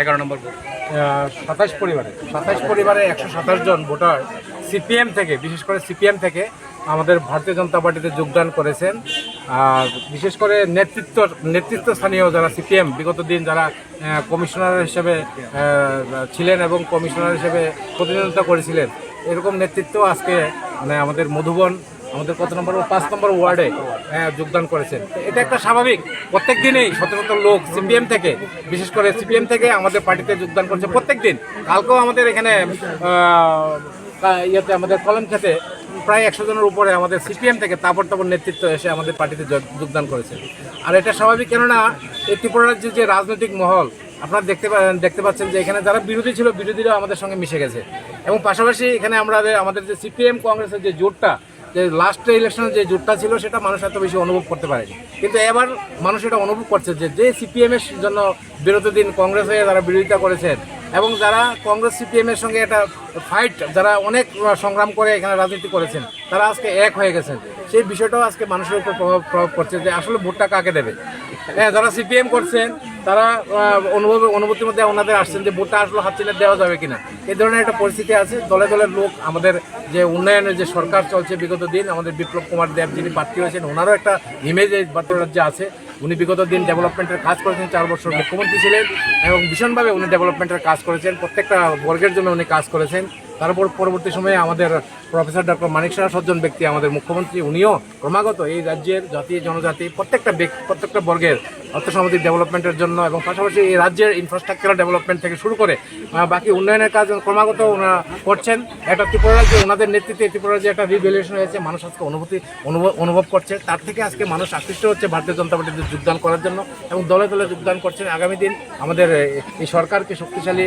এগারো নম্বর বুথ সাতাশ পরিবারে সাতাশ পরিবারে একশো সাতাশ জন ভোটার সিপিএম থেকে বিশেষ করে সিপিএম থেকে আমাদের ভারতীয় জনতা পার্টিতে যোগদান করেছেন। আর বিশেষ করে নেতৃত্ব নেতৃত্ব স্থানীয় যারা সিপিএম বিগত দিন যারা কমিশনার হিসেবে ছিলেন এবং কমিশনার হিসেবে প্রতিনিধিত্ব করেছিলেন এরকম নেতৃত্ব আজকে মানে আমাদের মধুবন আমাদের কত নম্বর পাঁচ নম্বর ওয়ার্ডে আহ, যোগদান করেছেন। এটা একটা স্বাভাবিক। প্রত্যেক দিনেই শত লোক সিপিএম থেকে বিশেষ করে সিপিএম থেকে আমাদের পার্টিতে যোগদান করছে প্রত্যেক দিন কালকেও আমাদের এখানে ইয়েতে আমাদের কলম খেতে প্রায় একশো জনের উপরে আমাদের সিপিএম থেকে তাপর তাপর নেতৃত্ব এসে আমাদের পার্টিতে যোগদান করেছে। আর এটা স্বাভাবিক কেননা এই ত্রিপুরার যে রাজনৈতিক মহল আপনারা দেখতে দেখতে পাচ্ছেন যে এখানে যারা বিরোধী ছিল বিরোধীরাও আমাদের সঙ্গে মিশে গেছে। এবং পাশাপাশি এখানে আমরা আমাদের যে সিপিএম কংগ্রেসের যে জোটটা যে লাস্ট ইলেকশনের যে জোটটা ছিল, সেটা মানুষ এত বেশি অনুভব করতে পারেনি। কিন্তু এবার মানুষ এটা অনুভব করছে যে যে সিপিএমের জন্য বিরত দিন কংগ্রেস হয়ে তারা বিরোধিতা করেছেন এবং যারা কংগ্রেস সিপিএমের সঙ্গে একটা ফাইট যারা অনেক সংগ্রাম করে এখানে রাজনীতি করেছেন, তারা আজকে এক হয়ে গেছেন। সেই বিষয়টাও আজকে মানুষের উপর প্রভাব প্রভাব করছে যে আসলে ভোটটা কাকে দেবে? হ্যাঁ যারা সিপিএম করছেন, তারা অনুভব, অনুভূতির মধ্যে ওনাদের আসছেন যে ভোটটা আসলে হাত চিনে দেওয়া যাবে কিনা। এই ধরনের একটা পরিস্থিতি আছে। দলে দলে লোক, আমাদের যে উন্নয়নের যে সরকার চলছে বিগত দিন, আমাদের বিপ্লব কুমার দেব যিনি প্রার্থী হয়েছেন, ওনারও একটা ইমেজ এই রাজ্যে আছে। উনি বিগত দিন ডেভেলপমেন্টের কাজ করেছেন, চার বছর মুখ্যমন্ত্রী ছিলেন এবং ভীষণভাবে উনি ডেভেলপমেন্টের কাজ করেছেন। প্রত্যেকটা বর্গের জন্য উনি কাজ করেছেন। তারপর পরবর্তী সময়ে আমাদের প্রফেসর ডক্টর মানিক সাহা সজ্জন ব্যক্তি, আমাদের মুখ্যমন্ত্রী, উনিও ক্রমাগত এই রাজ্যের জাতি, জনজাতি, প্রত্যেকটা ব্যক্তি, প্রত্যেকটা বর্গের অর্থসামাজিক ডেভেলপমেন্টের জন্য এবং পাশাপাশি এই রাজ্যের ইনফ্রাস্ট্রাকচারাল ডেভেলপমেন্ট থেকে শুরু করে বাকি উন্নয়নের কাজ ক্রমাগত ওনারা করছেন। একটা ত্রিপুরা রাজ্যে ওনাদের নেতৃত্বে ত্রিপুরা রাজ্যে একটা রিভ্যালুয়েশন হয়েছে, মানুষ আজকে অনুভূতি, অনুভব করছে। তার থেকে আজকে মানুষ আকৃষ্ট হচ্ছে ভারতীয় জনতা পার্টিতে যোগদান করার জন্য এবং দলে দলে যোগদান করছেন। আগামী দিন আমাদের এই সরকারকে শক্তিশালী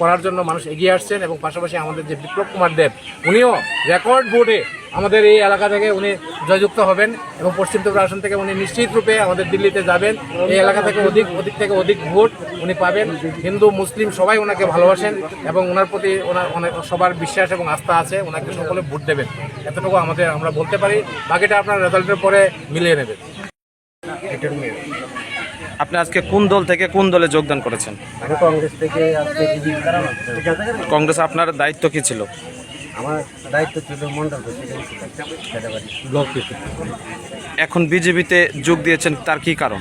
করার জন্য মানুষ এগিয়ে আসছেন এবং পাশাপাশি আমাদের যে বিপ্লব কুমার দেব, উনিও রেকর্ড ভোটে আমাদের এই এলাকা থেকে উনি জয়যুক্ত হবেন এবং পশ্চিম ত্রিপুরা আসন থেকে উনি নিশ্চিত রূপে আমাদের দিল্লিতে যাবেন। এই এলাকা থেকে অধিক অধিক থেকে অধিক ভোট উনি পাবেন। হিন্দু মুসলিম সবাই ওনাকে ভালোবাসেন এবং ওনার প্রতি ওনার অনেক সবার বিশ্বাস এবং আস্থা আছে ওনাকে সকলে ভোট দেবেন। এতটুকু আমাদের আমরা বলতে পারি। বাকিটা আপনার রেজাল্টের পরে মিলিয়ে নেবেন। আপনি আজকে কোন দল থেকে কোন দলে যোগদান করেছেন? কংগ্রেস থেকে কংগ্রেস আপনার দায়িত্ব কি ছিল? আমার দায়িত্ব ছিল মন্ডল প্রেসিডেন্ট ব্লক এখন বিজেপিতে যোগ দিয়েছেন তার কি কারণ?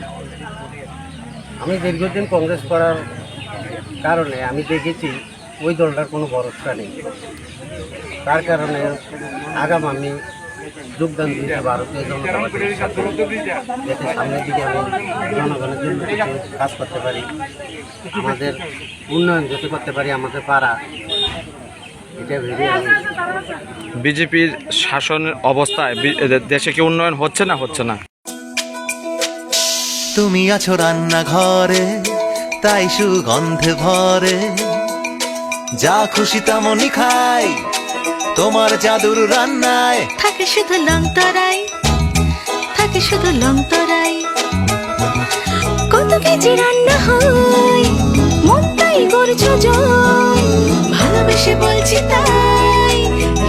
আমি দীর্ঘদিন কংগ্রেস করার কারণে আমি দেখেছি ওই দলটার কোনো ভরসা নেই। তার কারণে আগাম আমি যোগদান দিয়েছি ভারতীয় জনতা পার্টির সাথে। যাতে সামনের দিকে আমি জনগণের জন্য কাজ করতে পারি আমাদের উন্নয়ন যাতে করতে পারি আমাদের পাড়া। বিজেপির শাসনের অবস্থায় দেশে কি উন্নয়ন হচ্ছে না হচ্ছে না? তুমি আছো রান্নাঘরে তাই সুগন্ধে ভরে। যা খুশি তেমনই খাই তোমার জাদুর রান্নায়। থাকে শুধু লং তরাই থাকে শুধু লং তরাই। কত কেজি রান্না হয় মন তাই করছ জয় ভালোবেসে বলছি তাই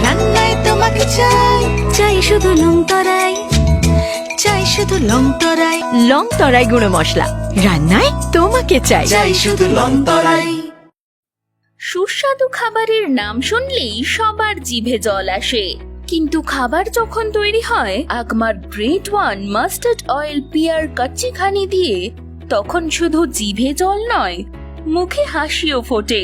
রান্নায় তোমাকে চাই চাই শুধু লং তরাই চাই শুধু লং তরাই। লং তরাই গুঁড়ো মশলা রান্নায় তোমাকে চাই। চাই শুধু লং তরাই। সুস্বাদু খাবারের নাম শুনলেই সবার জিভে জল আসে। কিন্তু খাবার যখন তৈরি হয় Agmark great one mustard oil peer kachchi ghani দিয়ে তখন শুধু জিভে জল নয় মুখে হাসিও ফোটে।